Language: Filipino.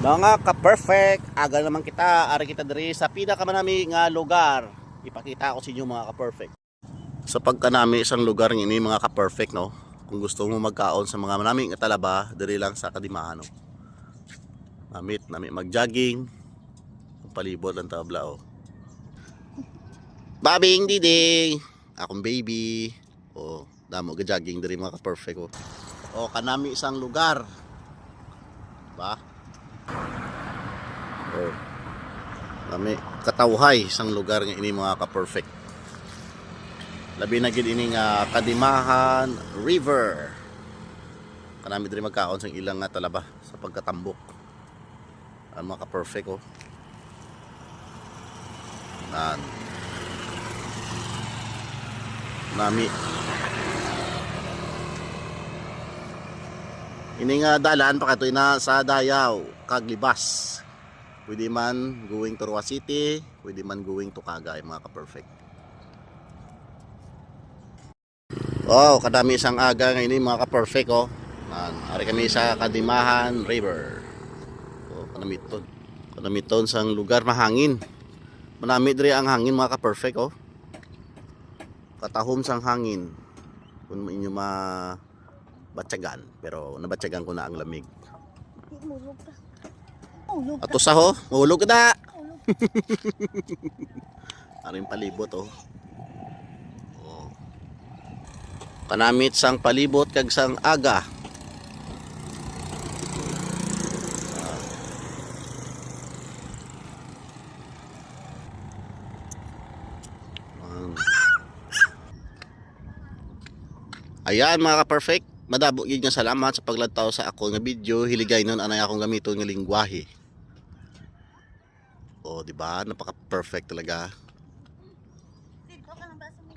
Mga ka-perfect, aga naman kita, ari kita diri sa pinakamanami nga lugar. Ipakita ko sa inyo mga ka-perfect. Sa pagkanami isang lugar ini mga ka-perfect no. Kung gusto mo magkaon sa mga manami nga talaba, diri lang sa Kadimahan no. Namit, nami mag-jogging. Palibot ang tabla oh. Babing diding, akong baby. Oh, damo ga-jogging diri mga ka-perfect oh. Oh, kanami isang lugar. Ba? Oh. Kami katawhay isang lugar nga ini mga ka-perfect. Labi na gid ini nga Kadimahan River. Kanami diri magkaon sa ilang nga talaba sa pagkatambok. Ang mga ka-perfect oh. Nan. Nami. Ini nga dalan pa katoy na sa Dayaw, Kaglibas. Pwede man going to Rua City, pwede man going to Cagay mga ka-perfect. Wow, kadami isang aga ngayon ini mga ka-perfect oh. Man, ari kami sa Kadimahan River. Oh, kanamiton. Kanamiton sang lugar mahangin. Manami diri ang hangin mga ka-perfect oh. Katahom sang hangin. Kung inyo ma batyagan pero nabatyagan ko na ang lamig. Ato sa ho, ka na. Aring palibot oh. oh. Kanamit sang palibot kag sang aga. Ah. Ayan mga ka-perfect, madabo yun nga salamat sa paglantaw sa ako nga video. Hiligay nun anay akong gamiton nga lingwahe. O, di ba? Napaka-perfect talaga. Dito ka ng baso.